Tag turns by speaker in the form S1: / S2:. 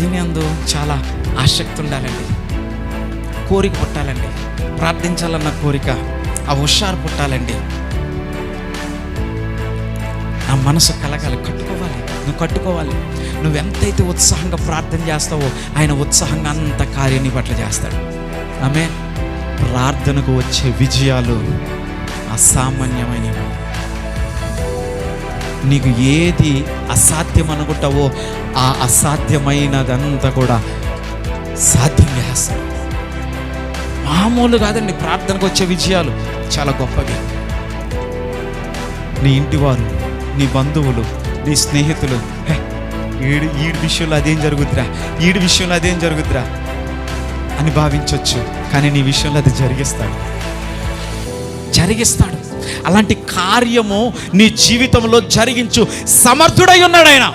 S1: దీని అందు చాలా ఆసక్తి ఉండాలండి కోరిక పుట్టాలండి. ప్రార్థించాలన్న కోరిక ఆ హుషారు పుట్టాలండి. నా మనసు కలగాలి కట్టుకోవాలి నువ్వు కట్టుకోవాలి. నువ్వు ఎంతైతే ఉత్సాహంగా ప్రార్థన చేస్తావో ఆయన ఉత్సాహంగా అంత కార్యాన్ని పట్ల చేస్తాడు. ఆమె ప్రార్థనకు వచ్చే విజయాలు అసామాన్యమైనవి. నీకు ఏది అసాధ్యం అనుకుంటావో ఆ అసాధ్యమైనదంతా కూడా సాధ్యం చేస్తాడు మామూలు కాదండి ప్రార్థనకు వచ్చే విజయాలు చాలా గొప్పవి. నీ ఇంటివారు నీ బంధువులు నీ స్నేహితులు ఈడు ఈడి ఈడి విషయంలో అదేం జరుగుద్దిరా ఈడి విషయంలో అదేం జరుగుద్దిరా అని భావించవచ్చు కానీ నీ విషయంలో అది జరిగిస్తాడు. జరిగిస్తాడు. అలాంటి కార్యము నీ జీవితంలో జరిగించు. సమర్థుడై ఉన్నాడు ఆయన.